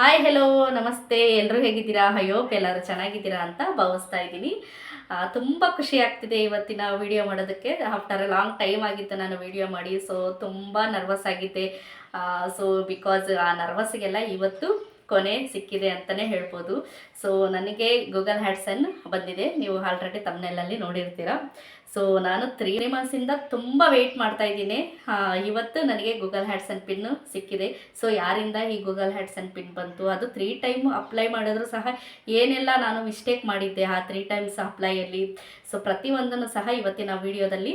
Hi hello ನಮಸ್ತೆ. ಎಲ್ಲರೂ ಹೇಗಿದ್ದೀರಾ? ಅಯ್ಯೋ ಎಲ್ಲರೂ ಚೆನ್ನಾಗಿದ್ದೀರಾ ಅಂತ ಭಾವಿಸ್ತಾ ಇದ್ದೀನಿ. ತುಂಬ ಖುಷಿ ಆಗ್ತಿದೆ ಇವತ್ತಿನ ವಿಡಿಯೋ ಮಾಡೋದಕ್ಕೆ. ಆಫ್ಟರ್ ಲಾಂಗ್ ಟೈಮ್ ಆಗಿತ್ತು ನಾನು ವಿಡಿಯೋ ಮಾಡಿ ಸೊ ತುಂಬ ನರ್ವಸ್ ಆಗಿದ್ದೆ. ಸೊ ಬಿಕಾಸ್ ಆ ನರ್ವಸ್ಗೆಲ್ಲ ಇವತ್ತು ಕೊನೆ ಸಿಕ್ಕಿದೆ ಅಂತಲೇ ಹೇಳ್ಬೋದು. ಸೊ ನನಗೆ ಗೂಗಲ್ ಹ್ಯಾಡ್ಸನ್ ಬಂದಿದೆ. ನೀವು ಆಲ್ರೆಡಿ ತಮ್ಮನೆಲ್ಲಲ್ಲಿ ನೋಡಿರ್ತೀರ. ಸೊ ನಾನು ತ್ರೀ ಮಂತ್ಸಿಂದ ತುಂಬ ವೆಯ್ಟ್ ಮಾಡ್ತಾ ಇದ್ದೀನಿ. ಇವತ್ತು ನನಗೆ ಗೂಗಲ್ ಹ್ಯಾಡ್ಸ್ ಆ್ಯಂಡ್ ಪಿನ್ ಸಿಕ್ಕಿದೆ. ಸೊ ಯಾರಿಂದ ಈ ಗೂಗಲ್ ಹ್ಯಾಡ್ಸನ್ ಪಿನ್ ಬಂತು? ಅದು ತ್ರೀ ಟೈಮ್ ಅಪ್ಲೈ ಮಾಡಿದ್ರು ಸಹ ಏನೆಲ್ಲ ನಾನು ಮಿಸ್ಟೇಕ್ ಮಾಡಿದ್ದೆ? ಆ ತ್ರೀ ಟೈಮ್ಸ್ ಅಪ್ಲೈಯಲ್ಲಿ ಸೊ ಪ್ರತಿಯೊಂದನ್ನು ಸಹ ಇವತ್ತಿನ ವಿಡಿಯೋದಲ್ಲಿ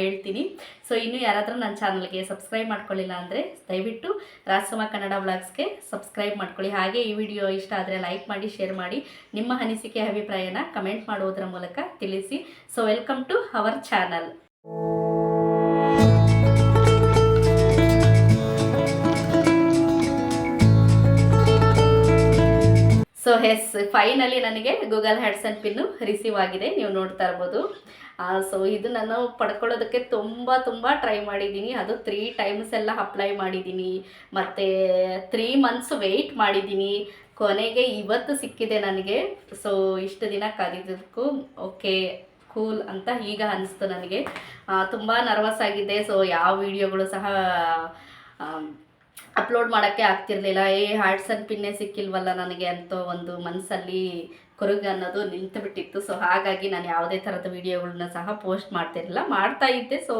ಹೇಳ್ತೀನಿ. ಸೊ ಇನ್ನು ಯಾರಾದರೂ ನನ್ನ ಚಾನಲ್ಗೆ ಸಬ್ಸ್ಕ್ರೈಬ್ ಮಾಡ್ಕೊಳ್ಳಿಲ್ಲ ಅಂದರೆ ದಯವಿಟ್ಟು ರಾಜಸುಮ ಕನ್ನಡ ವ್ಲಾಗ್ಸ್ಗೆ ಸಬ್ಸ್ಕ್ರೈಬ್ ಮಾಡ್ಕೊಳ್ಳಿ. ಹಾಗೆ ಈ ವಿಡಿಯೋ ಇಷ್ಟ ಆದರೆ ಲೈಕ್ ಮಾಡಿ ಶೇರ್ ಮಾಡಿ. ನಿಮ್ಮ ಅನಿಸಿಕೆ, ಅಭಿಪ್ರಾಯನ ಕಮೆಂಟ್ ಮಾಡುವುದರ ಮೂಲಕ ತಿಳಿಸಿ. So welcome to our channel. So yes finally ನನಗೆ ಗೂಗಲ್ ಹ್ಯಾಡ್ಸನ್ ಪಿನ್ನು ರಿಸೀವ್ ಆಗಿದೆ. ನೀವು ನೋಡ್ತಾ ಇರ್ಬೋದು. ಸೊ ಇದು ನಾನು ಪಡ್ಕೊಳ್ಳೋದಕ್ಕೆ ತುಂಬ ತುಂಬ ಟ್ರೈ ಮಾಡಿದ್ದೀನಿ. ಅದು ತ್ರೀ ಟೈಮ್ಸ್ ಎಲ್ಲ ಅಪ್ಲೈ ಮಾಡಿದ್ದೀನಿ. ಮತ್ತು ತ್ರೀ ಮಂತ್ಸ್ ವೆಯ್ಟ್ ಮಾಡಿದ್ದೀನಿ. ಕೊನೆಗೆ ಇವತ್ತು ಸಿಕ್ಕಿದೆ ನನಗೆ. ಸೊ ಇಷ್ಟು ದಿನ ಕಾದಿದ್ದಕ್ಕೂ ಓಕೆ ಕೂಲ್ ಅಂತ ಈಗ ಅನಿಸ್ತು ನನಗೆ. ತುಂಬ ನರ್ವಸ್ ಆಗಿದ್ದೆ. ಸೊ ಯಾವ ವಿಡಿಯೋಗಳು ಸಹ ಅಪ್ಲೋಡ್ ಮಾಡೋಕ್ಕೆ ಆಗ್ತಿರ್ಲಿಲ್ಲ. ಏ ಹಾಡ್ಸನ್ ಪಿನ್ನೇ ಸಿಕ್ಕಿಲ್ವಲ್ಲ ನನಗೆ ಅಂತ ಒಂದು ಮನಸ್ಸಲ್ಲಿ ಕೊರಗು ಅನ್ನೋದು ನಿಂತು ಬಿಟ್ಟಿತ್ತು ಸೊ ಹಾಗಾಗಿ ನಾನು ಯಾವುದೇ ಥರದ ವಿಡಿಯೋಗಳನ್ನ ಸಹ ಪೋಸ್ಟ್ ಮಾಡ್ತಿರಲಿಲ್ಲ. ಮಾಡ್ತಾ ಇದ್ದೆ. ಸೊ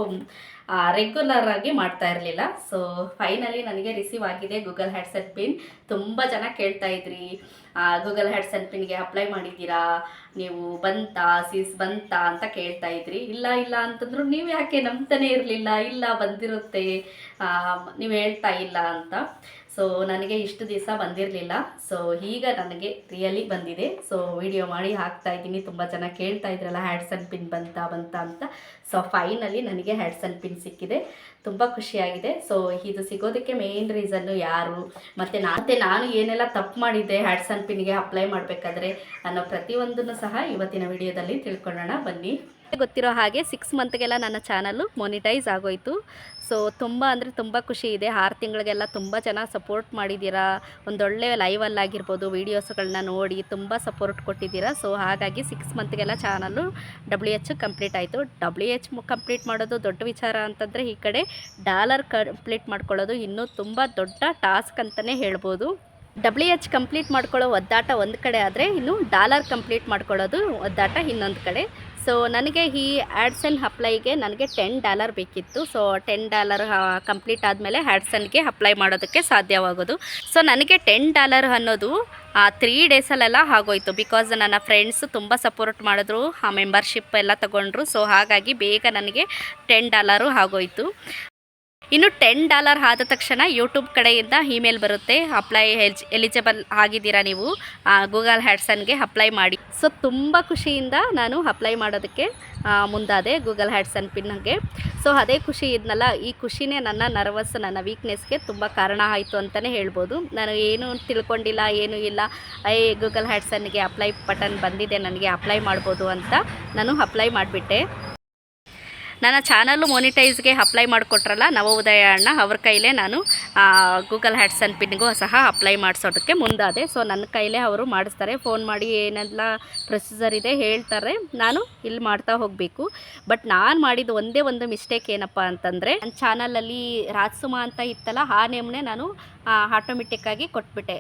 ರೆಗ್ಯುಲರ್ ಆಗಿ ಮಾಡ್ತಾ ಇರಲಿಲ್ಲ. ಸೊ ಫೈನಲಿ ನನಗೆ ರಿಸೀವ್ ಆಗಿದೆ ಗೂಗಲ್ ಹ್ಯಾಡ್ಸೆಟ್ ಪಿನ್ ತುಂಬ ಜನ ಕೇಳ್ತಾ ಇದ್ರಿ. ಗೂಗಲ್ ಹ್ಯಾಡ್ಸೆಟ್ ಪಿನ್ಗೆ ಅಪ್ಲೈ ಮಾಡಿದ್ದೀರಾ? ನೀವು ಬಂತಾ? ಸೀಸ್ ಬಂತಾ ಅಂತ ಕೇಳ್ತಾ ಇದ್ರಿ. ಇಲ್ಲ ಇಲ್ಲ ಅಂತಂದ್ರು ನೀವು ಯಾಕೆ ನಂಬ್ತಾನೆ ಇರಲಿಲ್ಲ? ಇಲ್ಲ ಬಂದಿರುತ್ತೆ. ನೀವು ಹೇಳ್ತಾ ಇಲ್ಲ ಅಂತ. ಸೊ ನನಗೆ ಇಷ್ಟು ದಿವಸ ಬಂದಿರಲಿಲ್ಲ. ಸೊ ಈಗ ನನಗೆ ರಿಯಲಿ ಬಂದಿದೆ. ಸೊ ವಿಡಿಯೋ ಮಾಡಿ ಹಾಕ್ತಾ ಇದ್ದೀನಿ. ತುಂಬ ಜನ ಕೇಳ್ತಾ ಇದ್ರಲ್ಲ ಹ್ಯಾಡ್ಸನ್ ಪಿನ್ ಬಂತಾ, ಬಂತ ಅಂತ. ಸೊ ಫೈನಲಿ ನನಗೆ ಹ್ಯಾಡ್ಸನ್ ಪಿನ್ ಸಿಕ್ಕಿದೆ. ತುಂಬ ಖುಷಿಯಾಗಿದೆ. ಸೊ ಇದು ಸಿಗೋದಕ್ಕೆ ಮೇನ್ ರೀಸನ್ನು ಯಾರು? ಮತ್ತು ಮತ್ತೆ ನಾನು ಏನೆಲ್ಲ ತಪ್ಪು ಮಾಡಿದ್ದೆ ಹ್ಯಾಡ್ಸನ್ ಪಿನ್ಗೆ ಅಪ್ಲೈ ಮಾಡಬೇಕಾದ್ರೆ ಅನ್ನೋ ಪ್ರತಿಯೊಂದನ್ನು ಸಹ ಇವತ್ತಿನ ವಿಡಿಯೋದಲ್ಲಿ ತಿಳ್ಕೊಳ್ಳೋಣ. ಬನ್ನಿ. ಗೊತ್ತಿರೋ ಹಾಗೆ ಸಿಕ್ಸ್ ಮಂತ್ಗೆಲ್ಲ ನನ್ನ ಚಾನಲ್ಲು ಮೊನಿಟೈಸ್ ಆಗೋಯ್ತು. ಸೊ ತುಂಬ ಅಂದರೆ ತುಂಬ ಖುಷಿ ಇದೆ. ಆರು ತಿಂಗಳಿಗೆಲ್ಲ ತುಂಬ ಜನ ಸಪೋರ್ಟ್ ಮಾಡಿದ್ದೀರಾ? ಒಂದೊಳ್ಳೆ ಲೈವಲ್ಲಾಗಿರ್ಬೋದು ವೀಡಿಯೋಸ್ಗಳನ್ನ ನೋಡಿ ತುಂಬ ಸಪೋರ್ಟ್ ಕೊಟ್ಟಿದ್ದೀರಾ? ಸೊ ಹಾಗಾಗಿ ಸಿಕ್ಸ್ ಮಂತ್ಗೆಲ್ಲ ಚಾನಲ್ಲು ಡಬ್ಲ್ಯೂ ಎಚ್ ಕಂಪ್ಲೀಟ್ ಆಯಿತು. ಡಬ್ಲ್ಯೂ ಎಚ್ ಕಂಪ್ಲೀಟ್ ಮಾಡೋದು ದೊಡ್ಡ ವಿಚಾರ ಅಂತಂದರೆ ಈ ಕಡೆ ಡಾಲರ್ ಕಂಪ್ಲೀಟ್ ಮಾಡ್ಕೊಳ್ಳೋದು ಇನ್ನೂ ತುಂಬ ದೊಡ್ಡ ಟಾಸ್ಕ್ ಅಂತಲೇ ಹೇಳ್ಬೋದು. ಡಬ್ಲ್ಯೂ ಎಚ್ ಕಂಪ್ಲೀಟ್ ಮಾಡ್ಕೊಳ್ಳೋ ಒದ್ದಾಟ ಒಂದು ಕಡೆ ಆದರೆ ಇನ್ನು ಡಾಲರ್ ಕಂಪ್ಲೀಟ್ ಮಾಡ್ಕೊಳ್ಳೋದು ಒದ್ದಾಟ ಇನ್ನೊಂದು ಕಡೆ. ಸೊ ನನಗೆ ಈ ಆ್ಯಡ್ಸನ್ ಅಪ್ಲೈಗೆ ನನಗೆ ಟೆನ್ ಡಾಲರ್ ಬೇಕಿತ್ತು. ಸೊ ಟೆನ್ ಡಾಲರ್ ಕಂಪ್ಲೀಟ್ ಆದಮೇಲೆ ಆ್ಯಡ್ಸನ್ಗೆ ಅಪ್ಲೈ ಮಾಡೋದಕ್ಕೆ ಸಾಧ್ಯವಾಗೋದು. ಸೊ ನನಗೆ ಟೆನ್ ಡಾಲರ್ ಅನ್ನೋದು, ಆ ತ್ರೀ ಡೇಸಲ್ಲೆಲ್ಲ ಆಗೋಯ್ತು. ಬಿಕಾಸ್ ನನ್ನ ಫ್ರೆಂಡ್ಸ್ ತುಂಬ ಸಪೋರ್ಟ್ ಮಾಡಿದ್ರು, ಆ ಮೆಂಬರ್ಶಿಪ್ ಎಲ್ಲ ತಗೊಂಡ್ರು. ಸೊ ಹಾಗಾಗಿ ಬೇಗ ನನಗೆ ಟೆನ್ ಡಾಲರು ಆಗೋಯ್ತು. ಇನ್ನು ಟೆನ್ ಡಾಲರ್ ಆದ ತಕ್ಷಣ ಯೂಟ್ಯೂಬ್ ಕಡೆಯಿಂದ ಇಮೇಲ್ ಬರುತ್ತೆ. ಅಪ್ಲೈ ಎಲ್ಜ್ ಎಲಿಜಿಬಲ್ ಆಗಿದ್ದೀರಾ ನೀವು? ಗೂಗಲ್ ಹ್ಯಾಡ್ಸನ್ಗೆ ಅಪ್ಲೈ ಮಾಡಿ. ಸೊ ತುಂಬ ಖುಷಿಯಿಂದ ನಾನು ಅಪ್ಲೈ ಮಾಡೋದಕ್ಕೆ ಮುಂದಾದೆ ಗೂಗಲ್ ಹ್ಯಾಡ್ಸನ್ ಪಿನ್ಗೆ ಸೊ ಅದೇ ಖುಷಿ ಇದ್ನಲ್ಲ, ಈ ಖುಷಿನೇ ನನ್ನ ನರ್ವಸ್ ನನ್ನ ವೀಕ್ನೆಸ್ಗೆ ತುಂಬ ಕಾರಣ ಆಯಿತು ಅಂತಲೇ ಹೇಳ್ಬೋದು. ನಾನು ಏನು ತಿಳ್ಕೊಂಡಿಲ್ಲ, ಏನೂ ಇಲ್ಲ. ಐ ಗೂಗಲ್ ಹ್ಯಾಡ್ಸನ್ಗೆ ಅಪ್ಲೈ ಬಟನ್ ಬಂದಿದೆ, ನನಗೆ ಅಪ್ಲೈ ಮಾಡ್ಬೋದು ಅಂತ ನಾನು ಅಪ್ಲೈ ಮಾಡಿಬಿಟ್ಟೆ. ನನ್ನ ಚಾನಲ್ಲು ಮೊನಿಟೈಸ್ಗೆ ಅಪ್ಲೈ ಮಾಡಿಕೊಟ್ರಲ್ಲ ನವೋದಯ ಅಣ್ಣ, ಅವ್ರ ಕೈಲೇ ನಾನು ಗೂಗಲ್ ಹ್ಯಾಡ್ಸನ್ ಪಿನ್ಗೂ ಸಹ ಅಪ್ಲೈ ಮಾಡಿಸೋದಕ್ಕೆ ಮುಂದಾದೆ. ಸೊ ನನ್ನ ಕೈಲೇ ಅವರು ಮಾಡಿಸ್ತಾರೆ. ಫೋನ್ ಮಾಡಿ ಏನೆಲ್ಲ ಪ್ರೊಸೀಜರ್ ಇದೆ ಹೇಳ್ತಾರೆ. ನಾನು ಇಲ್ಲಿ ಮಾಡ್ತಾ ಹೋಗಬೇಕು. ಬಟ್ ನಾನು ಮಾಡಿದ ಒಂದೇ ಒಂದು ಮಿಸ್ಟೇಕ್ ಏನಪ್ಪ ಅಂತಂದರೆ, ನನ್ನ ಚಾನಲಲ್ಲಿ ರಾಜ್ಸುಮ ಅಂತ ಇತ್ತಲ್ಲ, ಆ ನೇಮ್ನೇ ನಾನು ಆಟೋಮೆಟಿಕ್ಕಾಗಿ ಕೊಟ್ಬಿಟ್ಟೆ.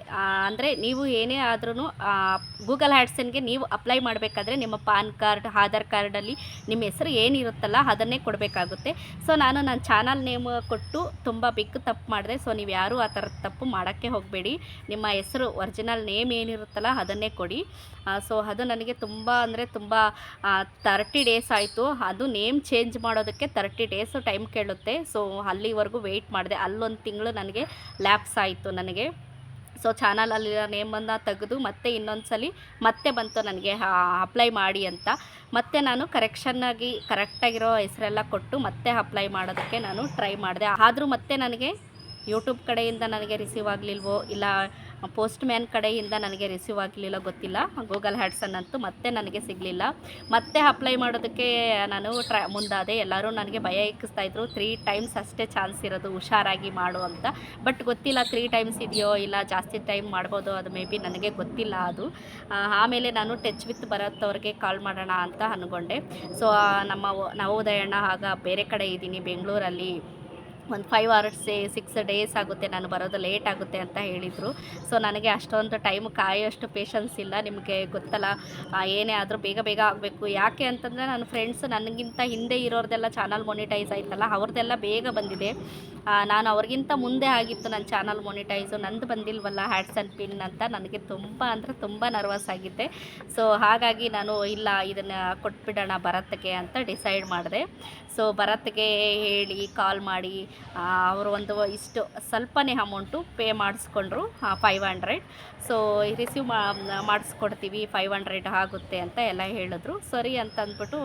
ಅಂದರೆ ನೀವು ಏನೇ ಆದ್ರೂ ಗೂಗಲ್ ಹ್ಯಾಡ್ಸನ್ಗೆ ನೀವು ಅಪ್ಲೈ ಮಾಡಬೇಕಾದ್ರೆ ನಿಮ್ಮ ಪಾನ್ ಕಾರ್ಡ್, ಆಧಾರ್ ಕಾರ್ಡಲ್ಲಿ ನಿಮ್ಮ ಹೆಸರು ಏನಿರುತ್ತಲ್ಲ ಅದನ್ನೇ ಕೊಡಬೇಕಾಗುತ್ತೆ. ಸೊ ನಾನು ನನ್ನ ಚಾನಲ್ ನೇಮ್ ಕೊಟ್ಟು ತುಂಬ ಬಿಗ್ ತಪ್ಪು ಮಾಡಿದೆ. ಸೊ ನೀವು ಯಾರೂ ಆ ಥರದ ತಪ್ಪು ಮಾಡೋಕ್ಕೆ ಹೋಗಬೇಡಿ. ನಿಮ್ಮ ಹೆಸರು ಒರಿಜಿನಲ್ ನೇಮ್ ಏನಿರುತ್ತಲ್ಲ ಅದನ್ನೇ ಕೊಡಿ. ಸೊ ಅದು ನನಗೆ ತುಂಬ ಅಂದರೆ ತುಂಬ ತರ್ಟಿ ಡೇಸ್ ಆಯಿತು. ಅದು ನೇಮ್ ಚೇಂಜ್ ಮಾಡೋದಕ್ಕೆ ತರ್ಟಿ ಡೇಸ್ ಟೈಮ್ ಕೇಳುತ್ತೆ. ಸೊ ಅಲ್ಲಿವರೆಗೂ ವೆಯ್ಟ್ ಮಾಡಿದೆ. ಅಲ್ಲೊಂದು ತಿಂಗಳು ನನಗೆ ಲ್ಯಾಪ್ಸ್ ಆಯಿತು ನನಗೆ. ಸೊ ಚಾನಲಲ್ಲಿರೋ ನೇಮನ್ನು ತೆಗೆದು ಮತ್ತೆ ಇನ್ನೊಂದು ಸಲ ಮತ್ತೆ ಬಂತು ನನಗೆ ಅಪ್ಲೈ ಮಾಡಿ ಅಂತ. ಮತ್ತೆ ನಾನು ಕರೆಕ್ಷನ್ನಾಗಿ ಕರೆಕ್ಟಾಗಿರೋ ಹೆಸರೆಲ್ಲ ಕೊಟ್ಟು ಮತ್ತೆ ಅಪ್ಲೈ ಮಾಡೋದಕ್ಕೆ ನಾನು ಟ್ರೈ ಮಾಡಿದೆ. ಆದರೂ ಮತ್ತೆ ನನಗೆ ಯೂಟ್ಯೂಬ್ ಕಡೆಯಿಂದ ನನಗೆ ರಿಸೀವ್ ಆಗಲಿಲ್ವೋ, ಇಲ್ಲ ಪೋಸ್ಟ್ ಮ್ಯಾನ್ ಕಡೆಯಿಂದ ನನಗೆ ರಿಸೀವ್ ಆಗಲಿಲ್ಲ, ಗೊತ್ತಿಲ್ಲ. ಗೂಗಲ್ ಹ್ಯಾಡ್ಸನ್ ಅಂತೂ ಮತ್ತೆ ನನಗೆ ಸಿಗಲಿಲ್ಲ. ಮತ್ತೆ ಅಪ್ಲೈ ಮಾಡೋದಕ್ಕೆ ನಾನು ಟ್ರೈ, ಮುಂದಾದೆ. ಎಲ್ಲರೂ ನನಗೆ ಭಯ ಇಕ್ಕಿಸ್ತಾ ಇದ್ರು. ತ್ರೀ ಟೈಮ್ಸ್ ಅಷ್ಟೇ ಚಾನ್ಸ್ ಇರೋದು, ಹುಷಾರಾಗಿ ಮಾಡು ಅಂತ. ಬಟ್ ಗೊತ್ತಿಲ್ಲ ತ್ರೀ ಟೈಮ್ಸ್ ಇದೆಯೋ ಇಲ್ಲ, ಜಾಸ್ತಿ ಟೈಮ್ ಮಾಡ್ಬೋದು ಅದು ಮೇ ಬಿ ನನಗೆ ಗೊತ್ತಿಲ್ಲ ಅದು. ಆಮೇಲೆ ನಾನು ಟಚ್ ವಿತ್ ಭರತ್ ಅವ್ರಿಗೆ ಕಾಲ್ ಮಾಡೋಣ ಅಂತ ಅಂದ್ಕೊಂಡೆ ಸೊ ನಮ್ಮ ನವೋದಯಣ್ಣ ಆಗ ಬೇರೆ ಕಡೆ ಇದ್ದೀನಿ, ಬೆಂಗಳೂರಲ್ಲಿ. ಒಂದು ಫೈವ್ ಅವರ್ಸೇ ಸಿಕ್ಸ್ ಡೇಸ್ ಆಗುತ್ತೆ, ನಾನು ಬರೋದು ಲೇಟ್ ಆಗುತ್ತೆ ಅಂತ ಹೇಳಿದರು. ಸೊ ನನಗೆ ಅಷ್ಟೊಂದು ಟೈಮ್ ಕಾಯೋಷ್ಟು ಪೇಷನ್ಸ್ ಇಲ್ಲ. ನಿಮಗೆ ಗೊತ್ತಲ್ಲ ಏನೇ ಆದರೂ ಬೇಗ ಬೇಗ ಆಗಬೇಕು. ಯಾಕೆ ಅಂತಂದರೆ ನನ್ನ ಫ್ರೆಂಡ್ಸ್ ನನಗಿಂತ ಹಿಂದೆ ಇರೋರ್ದೆಲ್ಲ ಚಾನಲ್ ಮೊನಿಟೈಸ್ ಆಯ್ತಲ್ಲ ಅವ್ರದ್ದೆಲ್ಲ ಬೇಗ ಬಂದಿದೆ. ನಾನು ಅವ್ರಿಗಿಂತ ಮುಂದೆ ಆಗಿತ್ತು ನನ್ನ ಚಾನಲ್ ಮೊನಿಟೈಸು ನಂದು ಬಂದಿಲ್ವಲ್ಲ ಹ್ಯಾಟ್ಸ್ ಆ್ಯಂಡ್ ಪಿನ್ ಅಂತ. ನನಗೆ ತುಂಬ ಅಂದರೆ ತುಂಬ ನರ್ವಸ್ ಆಗಿದ್ದೆ. ಸೊ ಹಾಗಾಗಿ ನಾನು ಇಲ್ಲ, ಇದನ್ನು ಕೊಟ್ಬಿಡೋಣ ಭರತ್ಗೆ ಅಂತ ಡಿಸೈಡ್ ಮಾಡಿದೆ. ಸೊ ಭರತ್ಗೆ ಹೇಳಿ ಕಾಲ್ ಮಾಡಿ ಅವರು ಒಂದು ಇಷ್ಟು ಸ್ವಲ್ಪನೇ ಅಮೌಂಟು ಪೇ ಮಾಡಿಸ್ಕೊಂಡ್ರು ಫೈವ್ ಹಂಡ್ರೆಡ್ ಸೊ ರಿಸೀವ್ ಮಾಡಿಸ್ಕೊಡ್ತೀವಿ ಫೈವ್ ಹಂಡ್ರೆಡ್ ಆಗುತ್ತೆ ಅಂತ ಎಲ್ಲ ಹೇಳಿದ್ರು. ಸರಿ ಅಂತ ಅಂದ್ಬಿಟ್ಟು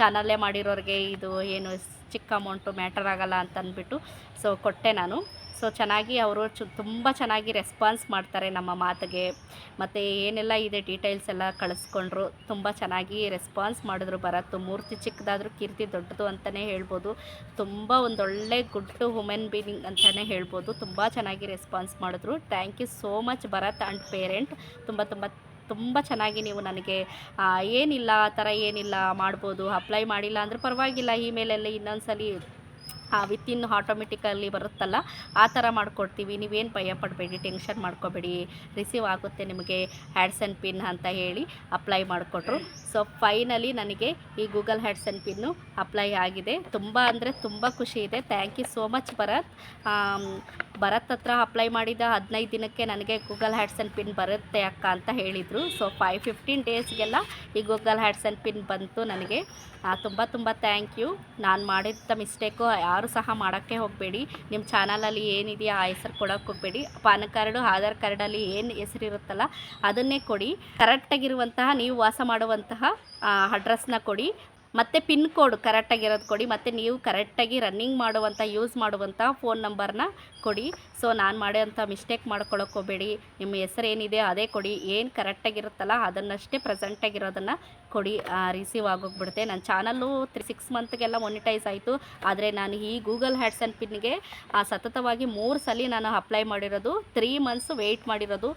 ಚಾನಲ್ಲೇ ಮಾಡಿರೋರಿಗೆ ಇದು ಏನು ಚಿಕ್ಕ ಅಮೌಂಟು ಮ್ಯಾಟರ್ ಆಗಲ್ಲ ಅಂತಂದ್ಬಿಟ್ಟು ಸೊ ಕೊಟ್ಟೆ ನಾನು. ಸೊ ಚೆನ್ನಾಗಿ ಅವರು ಚು ತುಂಬ ಚೆನ್ನಾಗಿ ರೆಸ್ಪಾನ್ಸ್ ಮಾಡ್ತಾರೆ ನಮ್ಮ ಮಾತಿಗೆ. ಮತ್ತು ಏನೆಲ್ಲ ಇದೆ ಡೀಟೇಲ್ಸ್ ಎಲ್ಲ ಕಳಿಸ್ಕೊಂಡ್ರು, ತುಂಬ ಚೆನ್ನಾಗಿ ರೆಸ್ಪಾನ್ಸ್ ಮಾಡಿದ್ರು ಭರತ್. ಮೂರ್ತಿ ಚಿಕ್ಕದಾದ್ರೂ ಕೀರ್ತಿ ದೊಡ್ಡದು ಅಂತಲೇ ಹೇಳ್ಬೋದು. ತುಂಬ ಒಂದೊಳ್ಳೆ ಗುಡ್ ವುಮೆನ್ ಬೀನಿಂಗ್ ಅಂತಲೇ ಹೇಳ್ಬೋದು. ತುಂಬ ಚೆನ್ನಾಗಿ ರೆಸ್ಪಾನ್ಸ್ ಮಾಡಿದ್ರು. Thank you so much Bharat and parent ತುಂಬ ತುಂಬ ತುಂಬ ಚೆನ್ನಾಗಿ ನೀವು ನನಗೆ ಏನಿಲ್ಲ, ಆ ಥರ ಏನಿಲ್ಲ ಮಾಡ್ಬೋದು. ಅಪ್ಲೈ ಮಾಡಿಲ್ಲ ಅಂದರೆ ಪರವಾಗಿಲ್ಲ. ಇಮೇಲಲ್ಲಿ ಇನ್ನೊಂದ್ಸಲಿ ವಿತಿನ್ ಆಟೋಮೆಟಿಕಲ್ಲಿ ಬರುತ್ತಲ್ಲ, ಆ ಥರ ಮಾಡಿಕೊಡ್ತೀವಿ. ನೀವೇನು ಭಯ ಪಡಬೇಡಿ, ಟೆನ್ಷನ್ ಮಾಡ್ಕೋಬೇಡಿ. ರಿಸೀವ್ ಆಗುತ್ತೆ ನಿಮಗೆ ಹ್ಯಾಡ್ಸ್ ಆ್ಯಂಡ್ ಪಿನ್ ಅಂತ ಹೇಳಿ ಅಪ್ಲೈ ಮಾಡಿಕೊಟ್ರು. ಸೊ ಫೈನಲಿ ನನಗೆ ಈ Google hats and pin apply ಆಗಿದೆ. ತುಂಬ ಅಂದರೆ ತುಂಬ ಖುಷಿ ಇದೆ. Thank you so much Bharat. Bharat ಹತ್ರ ಅಪ್ಲೈ ಮಾಡಿದ ಹದಿನೈದು ದಿನಕ್ಕೆ ನನಗೆ ಗೂಗಲ್ ಹ್ಯಾಡ್ಸ್ ಆ್ಯಂಡ್ ಪಿನ್ ಬರುತ್ತೆ ಅಕ್ಕ ಅಂತ ಹೇಳಿದರು. ಸೊ ಫೈವ್ ಫಿಫ್ಟೀನ್ ಡೇಸ್ಗೆಲ್ಲ ಈ ಗೂಗಲ್ ಹ್ಯಾಡ್ಸ್ ಆ್ಯಂಡ್ ಪಿನ್ ಬಂತು ನನಗೆ. ತುಂಬ ತುಂಬ ಥ್ಯಾಂಕ್ ಯು ನಾನು ಮಾಡಿದ್ದ ಮಿಸ್ಟೇಕು ಯಾರು ಸಹ ಮಾಡೋಕ್ಕೆ ಹೋಗಬೇಡಿ. ನಿಮ್ಮ ಚಾನಲಲ್ಲಿ ಏನಿದೆಯೋ ಆ ಹೆಸರು ಕೊಡೋಕ್ಕೆ ಹೋಗಬೇಡಿ. ಪಾನ್ ಕಾರ್ಡು ಆಧಾರ್ ಕಾರ್ಡಲ್ಲಿ ಏನು ಹೆಸರಿರುತ್ತಲ್ಲ ಅದನ್ನೇ ಕೊಡಿ. ಕರೆಕ್ಟಾಗಿರುವಂತಹ ನೀವು ವಾಸ ಮಾಡುವಂತಹ ಅಡ್ರೆಸ್ನ ಕೊಡಿ. ಮತ್ತು ಪಿನ್ ಕೋಡ್ ಕರೆಕ್ಟಾಗಿರೋದು ಕೊಡಿ, ಮತ್ತು ನೀವು ಕರೆಕ್ಟಾಗಿ ರನ್ನಿಂಗ್ ಮಾಡುವಂಥ ಯೂಸ್ ಮಾಡುವಂಥ ಫೋನ್ ನಂಬರ್ನ ಕೊಡಿ. ಸೊ ನಾನು ಮಾಡೋಂಥ ಮಿಸ್ಟೇಕ್ ಮಾಡ್ಕೊಳಕ್ಕೆ ಹೋಗಬೇಡಿ. ನಿಮ್ಮ ಹೆಸರು ಏನಿದೆ ಅದೇ ಕೊಡಿ. ಏನು ಕರೆಕ್ಟಾಗಿರುತ್ತಲ್ಲ ಅದನ್ನಷ್ಟೇ ಪ್ರೆಸೆಂಟಾಗಿರೋದನ್ನು ಕೊಡಿ ರಿಸೀವ್ ಆಗೋಗ್ಬಿಡುತ್ತೆ. ನನ್ನ ಚಾನಲ್ಲು ತ್ರೀ ಸಿಕ್ಸ್ ಮಂತ್ಗೆಲ್ಲ ಮೊನಿಟೈಸ್ ಆಯಿತು. ಆದರೆ ನಾನು ಈ ಗೂಗಲ್ ಹ್ಯಾಡ್ಸ್ ಆ್ಯಂಡ್ ಪಿನ್ಗೆ ಸತತವಾಗಿ ಮೂರು ಸಲ ನಾನು ಅಪ್ಲೈ ಮಾಡಿರೋದು. ತ್ರೀ ಮಂತ್ಸ್ ವೆಯ್ಟ್ ಮಾಡಿರೋದು.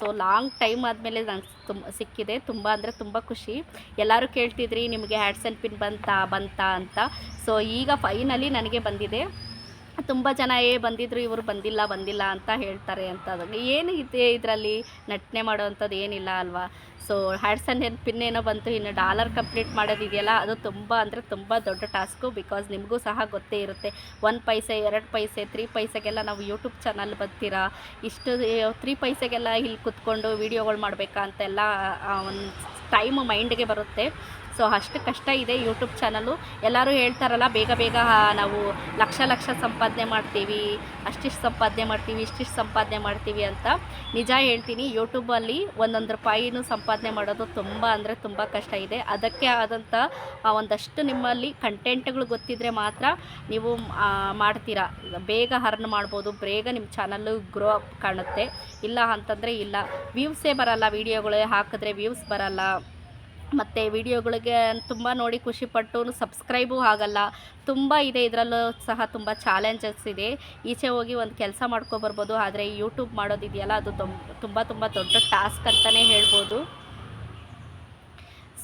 ಸೊ ಲಾಂಗ್ ಟೈಮ್ ಆದಮೇಲೆ ನಂಗೆ ತುಂಬ ಸಿಕ್ಕಿದೆ. ತುಂಬ ಅಂದರೆ ತುಂಬ ಖುಷಿ. ಎಲ್ಲರೂ ಕೇಳ್ತಿದ್ರಿ, ನಿಮಗೆ ಹ್ಯಾಡ್ಸ್ ಆ್ಯಂಡ್ ಪಿನ್ ಬಂತಾ ಬಂತಾ ಅಂತ. ಸೊ ಈಗ ಫೈನಲಿ ನನಗೆ ಬಂದಿದೆ. ತುಂಬ ಜನ, ಏ, ಬಂದಿದ್ರು, ಇವರು ಬಂದಿಲ್ಲ ಬಂದಿಲ್ಲ ಅಂತ ಹೇಳ್ತಾರೆ ಅಂತ ಏನು ಇದೆ ಇದರಲ್ಲಿ? ನಟನೆ ಮಾಡೋವಂಥದ್ದು ಏನಿಲ್ಲ ಅಲ್ವಾ? ಸೊ ಹ್ಯಾಡ್ಸನ್ ಏನೋ ಬಂತು, ಇನ್ನು ಡಾಲರ್ ಕಂಪ್ಲೀಟ್ ಮಾಡೋದಿದೆಯಲ್ಲ ಅದು ತುಂಬ ಅಂದರೆ ತುಂಬ ದೊಡ್ಡ ಟಾಸ್ಕು ಬಿಕಾಸ್ ನಿಮಗೂ ಸಹ ಗೊತ್ತೇ ಇರುತ್ತೆ. ಒಂದು ಪೈಸೆ, ಎರಡು ಪೈಸೆ, ತ್ರೀ ಪೈಸೆಗೆಲ್ಲ ನಾವು ಯೂಟ್ಯೂಬ್ ಚಾನಲ್ ಬರ್ತೀರಾ ಇಷ್ಟು ತ್ರೀ ಪೈಸೆಗೆಲ್ಲ ಇಲ್ಲಿ ಕುತ್ಕೊಂಡು ವೀಡಿಯೋಗಳು ಮಾಡಬೇಕಾ ಅಂತೆಲ್ಲ ಒಂದು ಟೈಮ್ ಮೈಂಡ್ಗೆ ಬರುತ್ತೆ. ಸೊ ಅಷ್ಟು ಕಷ್ಟ ಇದೆ ಯೂಟ್ಯೂಬ್ ಚಾನಲ್ಲು ಎಲ್ಲರೂ ಹೇಳ್ತಾರಲ್ಲ, ಬೇಗ ಬೇಗ ನಾವು ಲಕ್ಷ ಲಕ್ಷ ಸಂಪಾದನೆ ಮಾಡ್ತೀವಿ, ಅಷ್ಟಿಷ್ಟು ಸಂಪಾದನೆ ಮಾಡ್ತೀವಿ, ಇಷ್ಟಿಷ್ಟು ಸಂಪಾದನೆ ಮಾಡ್ತೀವಿ ಅಂತ. ನಿಜ ಹೇಳ್ತೀನಿ ಯೂಟ್ಯೂಬಲ್ಲಿ ಒಂದೊಂದು ರೂಪಾಯಿನೂ ಸಂಪಾದನೆ ಮಾಡೋದು ತುಂಬ ಅಂದರೆ ತುಂಬ ಕಷ್ಟ ಇದೆ. ಅದಕ್ಕೆ ಆದಂಥ ಒಂದಷ್ಟು ನಿಮ್ಮಲ್ಲಿ ಕಂಟೆಂಟ್ಗಳು ಗೊತ್ತಿದ್ದರೆ ಮಾತ್ರ ನೀವು ಮಾಡ್ತೀರಾ. ಬೇಗ ಹರ್ನ್ ಮಾಡ್ಬೋದು, ಬೇಗ ನಿಮ್ಮ ಚಾನಲ್ಲು ಗ್ರೋ ಅಪ್ ಕಾಣುತ್ತೆ. ಇಲ್ಲ ಅಂತಂದರೆ ಇಲ್ಲ. ವ್ಯೂವ್ಸೇ ಬರಲ್ಲ ವೀಡಿಯೋಗಳೇ ಹಾಕಿದ್ರೆ ವ್ಯೂವ್ಸ್ ಬರಲ್ಲ. ಮತ್ತು ವಿಡಿಯೋಗಳಿಗೆ ತುಂಬ ನೋಡಿ ಖುಷಿಪಟ್ಟು ಸಬ್ಸ್ಕ್ರೈಬೂ ಆಗಲ್ಲ. ತುಂಬ ಇದೆ, ಇದರಲ್ಲೂ ಸಹ ತುಂಬ ಚಾಲೆಂಜಸ್ ಇದೆ. ಈಚೆ ಹೋಗಿ ಒಂದು ಕೆಲಸ ಮಾಡ್ಕೊಬರ್ಬೋದು ಆದರೆ ಯೂಟ್ಯೂಬ್ ಮಾಡೋದಿದೆಯಲ್ಲ, ಅದು ತುಂಬ ತುಂಬ ದೊಡ್ಡ ಟಾಸ್ಕ್ ಅಂತಲೇ ಹೇಳ್ಬೋದು.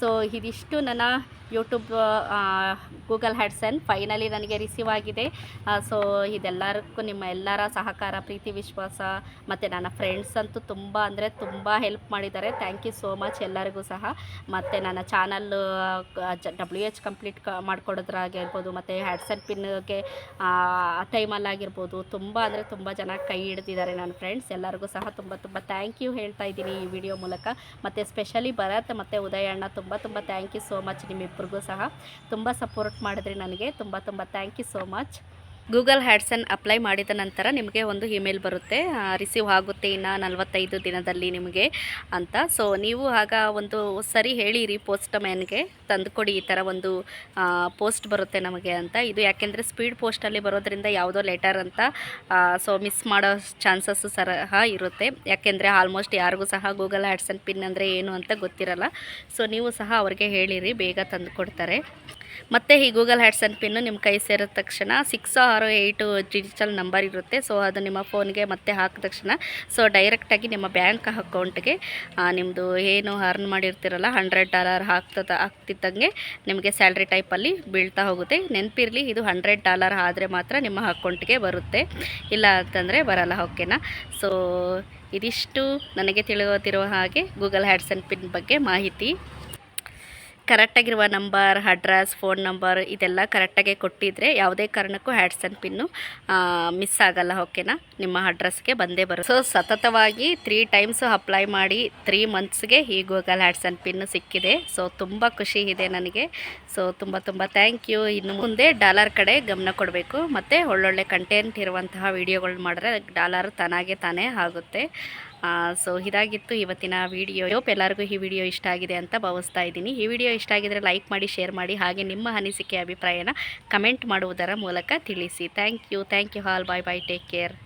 ಸೊ ಇದಿಷ್ಟು ನನ್ನ ಯೂಟ್ಯೂಬ್ ಗೂಗಲ್ ಹ್ಯಾಡ್ಸನ್ ಫೈನಲಿ ನನಗೆ ರಿಸೀವ್ ಆಗಿದೆ. ಸೊ ಇದೆಲ್ಲರಕ್ಕೂ ನಿಮ್ಮ ಎಲ್ಲರ ಸಹಕಾರ, ಪ್ರೀತಿ, ವಿಶ್ವಾಸ ಮತ್ತು ನನ್ನ ಫ್ರೆಂಡ್ಸ್ ಅಂತೂ ತುಂಬ ಅಂದರೆ ತುಂಬ ಹೆಲ್ಪ್ ಮಾಡಿದ್ದಾರೆ. ಥ್ಯಾಂಕ್ ಯು ಸೋ ಮಚ್ ಎಲ್ಲರಿಗೂ ಸಹ. ಮತ್ತು ನನ್ನ ಚಾನಲ್ ಡಬ್ಲ್ಯೂ ಎಚ್ ಕಂಪ್ಲೀಟ್ ಕ, ಮಾಡಿಕೊಡೋದ್ರಾಗಿರ್ಬೋದು, ಮತ್ತು ಹ್ಯಾಡ್ಸನ್ ಪಿನ್ಗೆ ಆ ಟೈಮಲ್ಲಾಗಿರ್ಬೋದು ತುಂಬ ಅಂದರೆ ತುಂಬ ಜನ ಕೈ ಹಿಡ್ದಿದ್ದಾರೆ ನನ್ನ ಫ್ರೆಂಡ್ಸ್ ಎಲ್ಲರಿಗೂ ಸಹ ತುಂಬ ತುಂಬ ಥ್ಯಾಂಕ್ ಯು ಹೇಳ್ತಾ ಇದ್ದೀನಿ ಈ ವಿಡಿಯೋ ಮೂಲಕ. ಮತ್ತು ಸ್ಪೆಷಲಿ ಭರತ್ ಮತ್ತು ಉದಯಣ್ಣ ತುಂಬ ತುಂಬ ತುಂಬ ಥ್ಯಾಂಕ್ ಯು ಸೋ ಮಚ್ ನಿಮ್ಮಿಬ್ಬರಿಗೂ ಸಹ. ತುಂಬ ಸಪೋರ್ಟ್ ಮಾಡಿದ್ರಿ ನನಗೆ. ತುಂಬ ತುಂಬ thank you so much Google AdSense apply ಮಾಡಿದ ನಂತರ ನಿಮಗೆ ಒಂದು ಇಮೇಲ್ ಬರುತ್ತೆ. ರಿಸೀವ್ ಆಗುತ್ತೆ ಇನ್ನು ನಲವತ್ತೈದು ದಿನದಲ್ಲಿ ನಿಮಗೆ ಅಂತ. ಸೊ ನೀವು ಆಗ ಒಂದು ಸರಿ ಹೇಳಿರಿ ಪೋಸ್ಟ್ ಮ್ಯಾನ್ಗೆ, ತಂದುಕೊಡಿ ಈ ಥರ ಒಂದು ಪೋಸ್ಟ್ ಬರುತ್ತೆ ನಮಗೆ ಅಂತ. ಇದು ಯಾಕೆಂದರೆ ಸ್ಪೀಡ್ ಪೋಸ್ಟಲ್ಲಿ ಬರೋದ್ರಿಂದ ಯಾವುದೋ ಲೆಟರ್ ಅಂತ ಸೊ ಮಿಸ್ ಮಾಡೋ ಚಾನ್ಸಸ್ಸು ಸಹ ಇರುತ್ತೆ. ಯಾಕೆಂದರೆ ಆಲ್ಮೋಸ್ಟ್ ಯಾರಿಗೂ ಸಹ ಗೂಗಲ್ ಹ್ಯಾಡ್ಸನ್ ಪಿನ್ ಅಂದರೆ ಏನು ಅಂತ ಗೊತ್ತಿರಲ್ಲ. ಸೊ ನೀವು ಸಹ ಅವ್ರಿಗೆ ಹೇಳಿರಿ, ಬೇಗ ತಂದು ಕೊಡ್ತಾರೆ ಮತ್ತು ಈ ಗೂಗಲ್ ಹ್ಯಾಡ್ಸನ್ ಪಿನ್ನು ನಿಮ್ಮ ಕೈ ಸೇರಿದ ತಕ್ಷಣ ಸಿಕ್ಸ್ ಆರು ಏಯ್ಟು ಡಿಜಿಟಲ್ ನಂಬರ್ ಇರುತ್ತೆ. ಸೊ ಅದು ನಿಮ್ಮ ಫೋನ್ಗೆ ಮತ್ತೆ ಹಾಕಿದ ತಕ್ಷಣ ಸೊ ಡೈರೆಕ್ಟಾಗಿ ನಿಮ್ಮ ಬ್ಯಾಂಕ್ ಅಕೌಂಟ್ಗೆ ನಿಮ್ಮದು ಏನು ಅರ್ನ್ ಮಾಡಿರ್ತೀರಲ್ಲ ಹಂಡ್ರೆಡ್ ಡಾಲರ್ ಹಾಕ್ತದ, ಹಾಕ್ತಿದ್ದಂಗೆ ನಿಮಗೆ ಸ್ಯಾಲ್ರಿ ಟೈಪಲ್ಲಿ ಬೀಳ್ತಾ ಹೋಗುತ್ತೆ. ನೆನಪಿರಲಿ, ಇದು ಹಂಡ್ರೆಡ್ ಡಾಲರ್ ಆದರೆ ಮಾತ್ರ ನಿಮ್ಮ ಅಕೌಂಟ್ಗೆ ಬರುತ್ತೆ. ಇಲ್ಲ ಅಂತಂದರೆ ಬರಲ್ಲ ಓಕೆನಾ ಸೊ ಇದಿಷ್ಟು ನನಗೆ ತಿಳಿಯೋತಿರೋ ಹಾಗೆ ಗೂಗಲ್ ಹ್ಯಾಡ್ಸನ್ ಪಿನ್ ಬಗ್ಗೆ ಮಾಹಿತಿ. ಕರೆಕ್ಟಾಗಿರುವ ನಂಬರ್, ಅಡ್ರೆಸ್, ಫೋನ್ ನಂಬರ್ ಇದೆಲ್ಲ ಕರೆಕ್ಟಾಗೆ ಕೊಟ್ಟಿದ್ದರೆ ಯಾವುದೇ ಕಾರಣಕ್ಕೂ ಹ್ಯಾಡ್ಸನ್ ಪಿನ್ನು ಮಿಸ್ ಆಗಲ್ಲ, ಓಕೆನಾ? ನಿಮ್ಮ ಅಡ್ರೆಸ್ಗೆ ಬಂದೇ ಬರುತ್ತೆ. ಸೊ ಸತತವಾಗಿ ತ್ರೀ ಟೈಮ್ಸು ಅಪ್ಲೈ ಮಾಡಿ ತ್ರೀ ಮಂತ್ಸ್ಗೆ ಈ ಗೂಗಲ್ ಹ್ಯಾಡ್ಸನ್ ಪಿನ್ನು ಸಿಕ್ಕಿದೆ. ಸೊ ತುಂಬ ಖುಷಿ ಇದೆ ನನಗೆ. ಸೊ ತುಂಬ ತುಂಬ ಥ್ಯಾಂಕ್ ಯು ಇನ್ನು ಮುಂದೆ ಡಾಲರ್ ಕಡೆ ಗಮನ ಕೊಡಬೇಕು. ಮತ್ತು ಒಳ್ಳೊಳ್ಳೆ ಕಂಟೆಂಟ್ ಇರುವಂತಹ ವಿಡಿಯೋಗಳು ಮಾಡಿದ್ರೆ ಡಾಲರ್ ತಾನಾಗೆ ತಾನೇ ಆಗುತ್ತೆ. ಸೊ ಇದಾಗಿತ್ತು ಇವತ್ತಿನ ವಿಡಿಯೋ ಯೋಪ್ ಎಲ್ಲರಿಗೂ ಈ ವಿಡಿಯೋ ಇಷ್ಟ ಆಗಿದೆ ಅಂತ ಭಾವಿಸ್ತಾ ಇದ್ದೀನಿ. ಈ ವಿಡಿಯೋ ಇಷ್ಟ ಆಗಿದರೆ ಲೈಕ್ ಮಾಡಿ ಶೇರ್ ಮಾಡಿ, ಹಾಗೆ ನಿಮ್ಮ ಅನಿಸಿಕೆ, ಅಭಿಪ್ರಾಯನ ಕಮೆಂಟ್ ಮಾಡುವುದರ ಮೂಲಕ ತಿಳಿಸಿ. Thank you thank you all bye bye take care